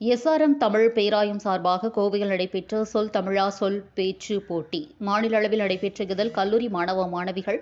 SRM Tamil பேராயம் சார்பாக கோவையில் நடைபெற்ற சொல் தமிழா சொல் பேச்சு போட்டி. மாநில அளவில் நடைபெற்ற இதில் கல்லூரி மாணவ மாணவிகள்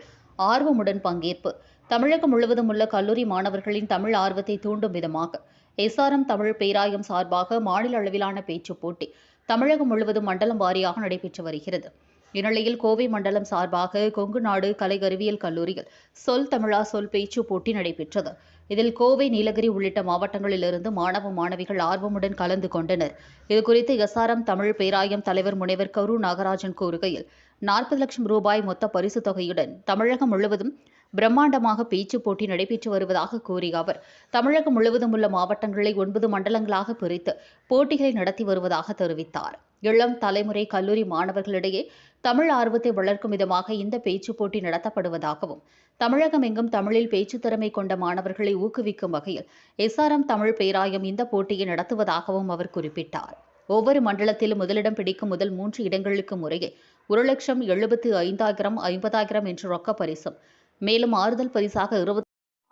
ஆர்வமுடன் பங்கேற்பு. தமிழகம் முழுவதும் உள்ள கல்லூரி மாணவர்களின் தமிழ் ஆர்வத்தை தூண்டும் விதமாக எஸ்ஆர்எம் தமிழ் பேராயம் சார்பாக மாநில அளவிலான பேச்சு போட்டி தமிழகம் முழுவதும் மண்டலம் வாரியாக நடைபெற்று வருகிறது. இந்நிலையில் கோவை மண்டலம் சார்பாக கொங்கு நாடு கலை அறிவியல் கல்லூரியில் சொல் தமிழா சொல் பேச்சு போட்டி நடைபெற்றது. இதில் கோவை நீலகிரி உள்ளிட்ட மாவட்டங்களிலிருந்து மாணவ மாணவிகள் ஆர்வமுடன் கலந்து கொண்டனர். இதுகுறித்து எஸ்ஆர்எம் தமிழ் பேராயம் தலைவர் முனைவர் கரு நாகராஜன் கூறுகையில் நாற்பது லட்சம் ரூபாய் மொத்த பரிசு தொகையுடன் தமிழகம் முழுவதும் பிரம்மாண்டமாக பேச்சு போட்டி நடைபெற்று வருவதாக கூறிய அவர் தமிழகம் முழுவதும் உள்ள மாவட்டங்களை ஒன்பது மண்டலங்களாக பிரித்து போட்டிகளை நடத்தி வருவதாக தெரிவித்தார். இளம் தலைமுறை கல்லூரி மாணவர்களிடையே தமிழ் ஆர்வத்தை வளர்க்கும் விதமாக இந்த பேச்சுப் போட்டி நடத்தப்படுவதாகவும் தமிழகம் எங்கும் தமிழில் பேச்சுத் திறமை கொண்ட மாணவர்களை ஊக்குவிக்கும் வகையில் எஸ்ஆர்எம் தமிழ் பேராயம் இந்த போட்டியை நடத்துவதாகவும் அவர் குறிப்பிட்டார். ஒவ்வொரு மண்டலத்திலும் முதலிடம் பிடிக்கும் முதல் மூன்று இடங்களுக்கு முறையே ஒரு லட்சம் எழுபத்து ஐந்தாயிரம் ஐம்பதாயிரம் என்ற ரொக்க பரிசும் மேலும் ஆறுதல் பரிசாக இருபது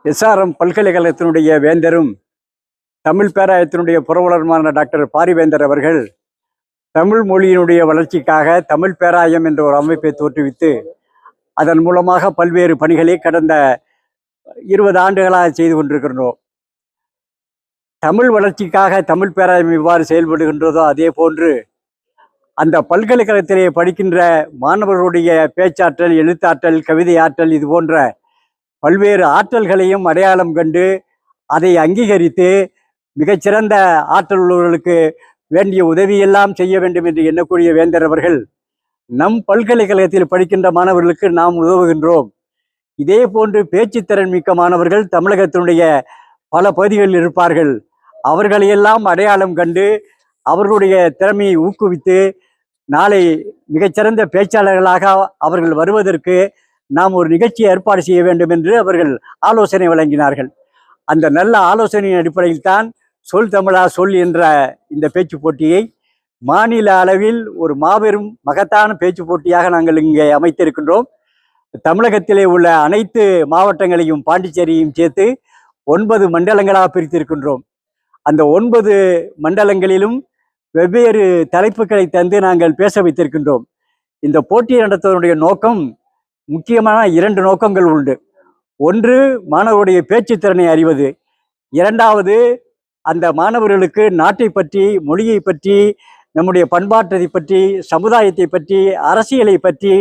எஸ்ஆர்எம் பல்கலைக்கழகத்தினுடைய வேந்தரும் தமிழ் பேராயத்தினுடைய புரவலருமான டாக்டர் பாரிவேந்தர் அவர்கள் தமிழ் மொழியினுடைய வளர்ச்சிக்காக தமிழ் பேராயம் என்ற ஒரு அமைப்பை தோற்றுவித்து அதன் மூலமாக பல்வேறு பணிகளை கடந்த இருபது ஆண்டுகளாக செய்து கொண்டிருக்கின்றோம். தமிழ் வளர்ச்சிக்காக தமிழ் பேராயம் இவ்வாறு செயல்படுகின்றதோ அதே போன்று அந்த பல்கலைக்கழகத்திலே படிக்கின்ற மாணவர்களுடைய பேச்சாற்றல் எழுத்தாற்றல் கவிதை ஆற்றல் இது போன்ற பல்வேறு ஆற்றல்களையும் அடையாளம் கண்டு அதை அங்கீகரித்து மிகச்சிறந்த ஆற்றல் உள்ளவர்களுக்கு வேண்டிய உதவியெல்லாம் செய்ய வேண்டும் என்று எண்ணக்கூடிய வேந்தர் அவர்கள் நம் பல்கலைக்கழகத்தில் படிக்கின்ற மாணவர்களுக்கு நாம் உதவுகின்றோம். இதே போன்று பேச்சுத்திறன் மிக்க மாணவர்கள் தமிழகத்தினுடைய பல பகுதிகளில் இருப்பார்கள். அவர்களையெல்லாம் அடையாளம் கண்டு அவர்களுடைய திறமையை ஊக்குவித்து நாளை மிகச்சிறந்த பேச்சாளர்களாக அவர்கள் வருவதற்கு நாம் ஒரு நிகழ்ச்சியை ஏற்பாடு செய்ய வேண்டும் என்று அவர்கள் ஆலோசனை வழங்கினார்கள். அந்த நல்ல ஆலோசனையின் அடிப்படையில் தான் சொல் தமிழா சொல் என்ற இந்த பேச்சு போட்டியை மாநில அளவில் ஒரு மாபெரும் மகத்தான பேச்சு போட்டியாக நாங்கள் இங்கே அமைத்திருக்கின்றோம். தமிழகத்திலே உள்ள அனைத்து மாவட்டங்களையும் பாண்டிச்சேரியும் சேர்த்து ஒன்பது மண்டலங்களாக பிரித்திருக்கின்றோம். அந்த ஒன்பது மண்டலங்களிலும் வெவ்வேறு தலைப்புகளை தந்து நாங்கள் பேச வைத்திருக்கின்றோம். இந்த போட்டியை நடத்துவதனுடைய நோக்கம் முக்கியமான இரண்டு நோக்கங்கள் உண்டு. ஒன்று மாணவருடைய பேச்சு திறனை அறிவது. இரண்டாவது அந்த மாணவர்களுக்கு நாட்டை பற்றி மொழியை பற்றி நம்முடைய பண்பாட்டை பற்றி சமுதாயத்தை பற்றி அரசியலை பற்றி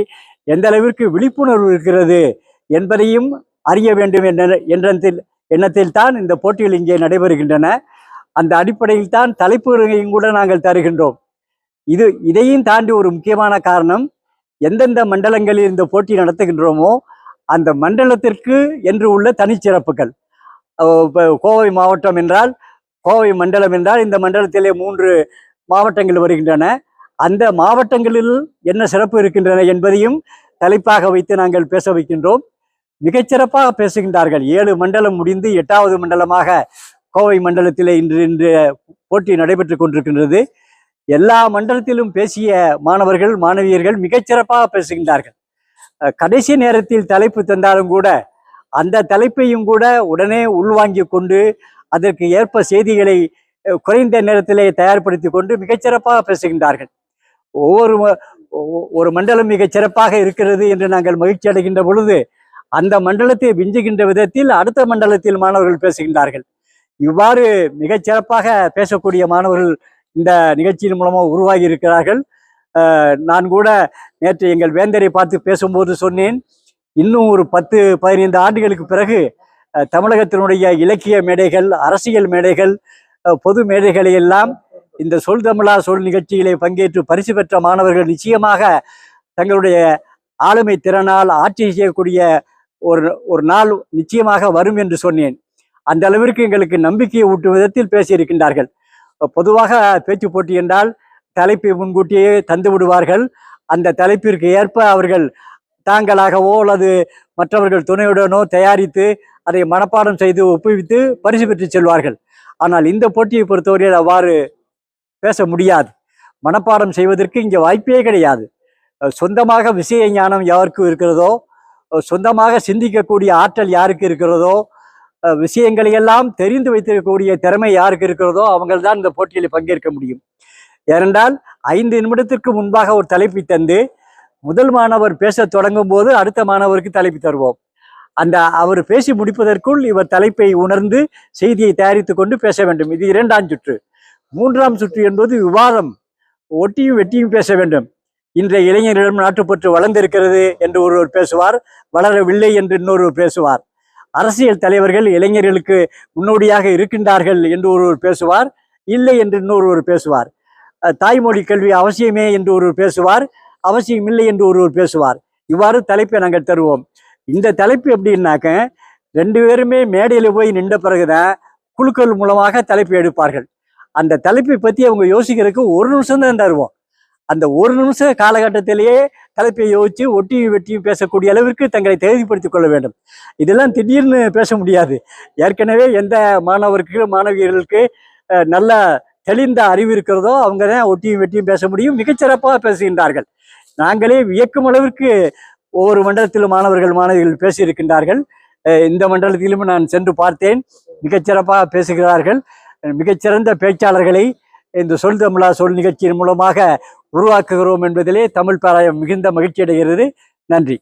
எந்த அளவிற்கு விழிப்புணர்வு இருக்கிறது என்பதையும் அறிய வேண்டும் என்ற எண்ணத்தில் எண்ணத்தில் தான் இந்த போட்டிகள் இங்கே நடைபெறுகின்றன. அந்த அடிப்படையில் தான் தலைப்புகளையும் கூட நாங்கள் தருகின்றோம். இது இதையும் தாண்டி ஒரு முக்கியமான காரணம் எந்தெந்த மண்டலங்களில் இந்த போட்டி நடத்துகின்றோமோ அந்த மண்டலத்திற்கு என்று உள்ள தனிச்சிறப்புகள். கோவை மாவட்டம் என்றால் கோவை மண்டலம் என்றால் இந்த மண்டலத்திலே மூன்று மாவட்டங்கள் வருகின்றன. அந்த மாவட்டங்களில் என்ன சிறப்பு இருக்கின்றன என்பதையும் தலைப்பாக வைத்து நாங்கள் பேச வைக்கின்றோம். மிகச்சிறப்பாக பேசுகின்றார்கள். ஏழு மண்டலம் முடிந்து எட்டாவது மண்டலமாக கோவை மண்டலத்திலே இன்று இன்று போட்டி நடைபெற்று கொண்டிருக்கின்றது. எல்லா மண்டலத்திலும் பேசிய மாணவர்கள் மாணவியர்கள் மிகச்சிறப்பாக பேசுகின்றார்கள். கடைசி நேரத்தில் தலைப்பு தந்தாலும் கூட அந்த தலைப்பையும் கூட உடனே உள்வாங்கி கொண்டு அதற்கு ஏற்ப செய்திகளை குறைந்த நேரத்திலே தயார்படுத்தி கொண்டு மிகச்சிறப்பாக பேசுகின்றார்கள். ஒவ்வொரு ஒரு மண்டலம் மிகச் சிறப்பாக இருக்கிறது என்று நாங்கள் மகிழ்ச்சி அடைகின்ற பொழுது அந்த மண்டலத்தை விஞ்சுகின்ற விதத்தில் அடுத்த மண்டலத்தில் மாணவர்கள் பேசுகின்றார்கள். இவ்வாறு மிகச் சிறப்பாக பேசக்கூடிய மாணவர்கள் இந்த நிகழ்ச்சியின் மூலமாக உருவாகி இருக்கிறார்கள். நான் கூட நேற்று எங்கள் வேந்தரை பார்த்து பேசும்போது சொன்னேன் இன்னும் ஒரு பத்து பதினைந்து ஆண்டுகளுக்கு பிறகு தமிழகத்தினுடைய இலக்கிய மேடைகள் அரசியல் மேடைகள் பொது மேடைகளை எல்லாம் இந்த சொல் தமிழா சொல் நிகழ்ச்சியிலே பங்கேற்று பரிசு பெற்ற மாணவர்கள் நிச்சயமாக தங்களுடைய ஆளுமை திறனால் ஆட்சி செய்யக்கூடிய ஒரு ஒரு நாள் நிச்சயமாக வரும் என்று சொன்னேன். அந்த அளவிற்கு எங்களுக்கு நம்பிக்கையை ஊட்டும் விதத்தில் பேசியிருக்கின்றார்கள். பொதுவாக பேச்சு போட்டி என்றால் தலைப்பை முன்கூட்டியே தந்து விடுவார்கள். அந்த தலைப்பிற்கு ஏற்ப அவர்கள் தாங்களாகவோ அல்லது மற்றவர்கள் துணையுடனோ தயாரித்து அதை மனப்பாடம் செய்து ஒப்புவித்து பரிசு பெற்று செல்வார்கள். ஆனால் இந்த போட்டியை பொறுத்தவரையில் அவ்வாறு பேச முடியாது. மனப்பாடம் செய்வதற்கு இங்கே வாய்ப்பே கிடையாது. சொந்தமாக விஷய ஞானம் யாருக்கு இருக்கிறதோ சொந்தமாக சிந்திக்கக்கூடிய ஆற்றல் யாருக்கு இருக்கிறதோ விஷயங்களை எல்லாம் தெரிந்து வைத்திருக்கக்கூடிய திறமை யாருக்கு இருக்கிறதோ அவங்கள் தான் இந்த போட்டியில் பங்கேற்க முடியும். ஏனென்றால் ஐந்து நிமிடத்திற்கு முன்பாக ஒரு தலைப்பை தந்து முதல் மாணவர் பேசத் தொடங்கும் போது அடுத்த மாணவருக்கு தலைப்பு தருவோம். அந்த அவர் பேசி முடிப்பதற்குள் இவர் தலைப்பை உணர்ந்து செய்தியை தயாரித்து கொண்டு பேச வேண்டும். இது இரண்டாம் சுற்று. மூன்றாம் சுற்று என்பது விவாதம். ஒட்டியும் வெட்டியும் பேச வேண்டும். இன்றைய இளைஞர்களிடம் நாட்டுப்பற்று வளர்ந்திருக்கிறது என்று ஒருவர் பேசுவார். வளரவில்லை என்று இன்னொருவர் பேசுவார். அரசியல் தலைவர்கள் இளைஞர்களுக்கு முன்னோடியாக இருக்கின்றார்கள் என்று ஒருவர் பேசுவார். இல்லை என்று இன்னொருவர் பேசுவார். தாய்மொழி கல்வி அவசியமே என்று ஒருவர் பேசுவார். அவசியம் இல்லை என்று ஒருவர் பேசுவார். இவ்வாறு தலைப்பை நாங்கள் தருவோம். இந்த தலைப்பு எப்படின்னாக்க ரெண்டு பேருமே மேடையில் போய் நின்ற பிறகுதான் குழுக்கள் மூலமாக தலைப்பு எடுப்பார்கள். அந்த தலைப்பை பற்றி அவங்க யோசிக்கிறதுக்கு ஒரு நிமிஷம் தான் தருவோம். அந்த ஒரு நிமிஷ காலகட்டத்திலேயே தலைப்பை யோசித்து ஒட்டியும் வெட்டியும் பேசக்கூடிய அளவிற்கு தங்களை தகுதிப்படுத்திக் கொள்ள வேண்டும். இதெல்லாம் திடீர்னு பேச முடியாது. ஏற்கனவே எந்த மாணவருக்கு மாணவியர்களுக்கு நல்ல தெளிந்த அறிவு இருக்கிறதோ அவங்க தான் ஒட்டியும் வெட்டியும் பேச முடியும். மிகச்சிறப்பாக பேசுகின்றார்கள். நாங்களே வியக்கும் அளவிற்கு ஒவ்வொரு மண்டலத்திலும் மாணவர்கள் மாணவிகள் பேசியிருக்கின்றார்கள். இந்த மண்டலத்திலும் நான் சென்று பார்த்தேன். மிகச்சிறப்பாக பேசுகிறார்கள். மிகச்சிறந்த பேச்சாளர்களை இந்த சொல் தமிழா சொல் நிகழ்ச்சியின் மூலமாக உருவாக்குகிறோம் என்பதிலே தமிழ் பாராயம் மிகுந்த மகிழ்ச்சி அடைகிறது நன்றி.